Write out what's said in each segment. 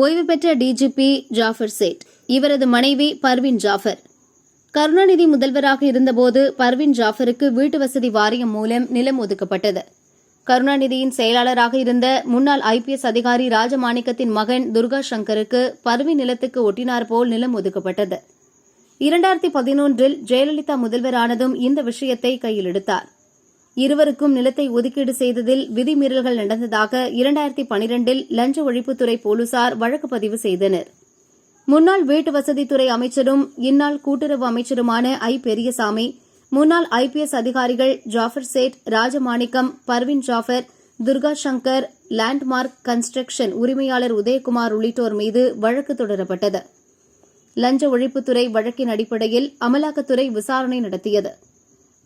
ஓய்வு பெற்ற DGP Jaffer chat இவரது மனைவி பர்வின் ஜாஃபர். கருணாநிதி முதல்வராக இருந்தபோது பர்வின் ஜாஃபருக்கு வீட்டு வசதி வாரியம் மூலம் நிலம் ஒதுக்கப்பட்டது. கருணாநிதியின் செயலாளராக இருந்த முன்னாள் ஐபிஎஸ் அதிகாரி ராஜமாணிக்கத்தின் மகன் துர்கா சங்கருக்கு பர்வின் நிலத்துக்கு ஒட்டினார் போல் நிலம் ஒதுக்கப்பட்டது. இரண்டாயிரத்தி பதினொன்றில் ஜெயலலிதா முதல்வரானதும் இந்த விஷயத்தை கையில் எடுத்தாா் இருவருக்கும் நிலத்தை ஒதுக்கீடு செய்ததில் விதிமீறல்கள் நடந்ததாக இரண்டாயிரத்தி பனிரெண்டில் லஞ்ச ஒழிப்புத்துறை போலீசார் வழக்கு பதிவு செய்தனர். முன்னாள் வீட்டு வசதித்துறை அமைச்சரும் இந்நாள் கூட்டுறவு அமைச்சருமான ஐ. பெரியசாமி முன்னாள் ஐபிஎஸ் அதிகாரிகள் ஜாஃபர் சேட் ராஜமாணிக்கம் பர்வின் ஜாஃபர் துர்கா சங்கர் லேண்ட்மார்க் கன்ஸ்ட்ரக்ஷன் உரிமையாளர் உதயகுமார் உள்ளிட்டோர் மீது வழக்கு தொடரப்பட்டது. லஞ்ச ஒழிப்புத்துறை வழக்கின் அடிப்படையில் அமலாக்கத்துறை விசாரணை நடத்தியது.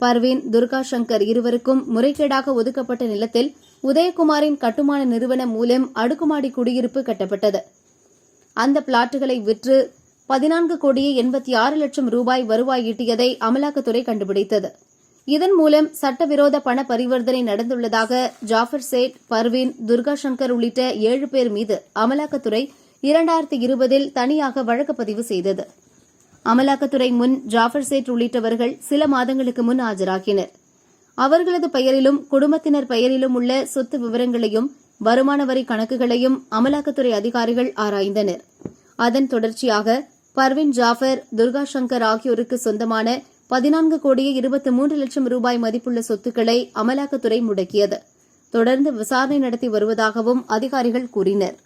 பர்வீன் துர்கா சங்கர் இருவருக்கும் முறைகேடாக ஒதுக்கப்பட்ட நிலத்தில் உதயகுமாரின் கட்டுமான நிறுவனம் மூலம் அடுக்குமாடி குடியிருப்பு கட்டப்பட்டது. அந்த பிளாட்டுகளை விற்று பதினான்கு கோடியே எண்பத்தி ஆறு லட்சம் ரூபாய் வருவாய் ஈட்டியதை அமலாக்கத்துறை கண்டுபிடித்தது. இதன் மூலம் சட்டவிரோத பண பரிவர்த்தனை நடந்துள்ளதாக ஜாஃபர் சேட் பர்வீன் துர்கா சங்கர் உள்ளிட்ட ஏழு பேர் மீது அமலாக்கத்துறை இரண்டாயிரத்தி இருபதில் தனியாக வழக்கு பதிவு செய்தது. அமலாக்கத்துறை முன் ஜாஃபர் சேட் உள்ளிட்டவர்கள் சில மாதங்களுக்கு முன் ஆஜராகினர். அவர்களது பெயரிலும் குடும்பத்தினர் பெயரிலும் உள்ள சொத்து விவரங்களையும் வருமான வரி கணக்குகளையும் அமலாக்கத்துறை அதிகாரிகள் ஆராய்ந்தனர். அதன் தொடர்ச்சியாக பர்வின் ஜாஃபர் துர்கா சங்கர் ஆகியோருக்கு சொந்தமான பதினான்கு கோடியே இருபத்தி மூன்று லட்சம் ரூபாய் மதிப்புள்ள சொத்துக்களை அமலாக்கத்துறை முடக்கியது. தொடர்ந்து விசாரணை நடத்தி வருவதாகவும் அதிகாரிகள் கூறினர்.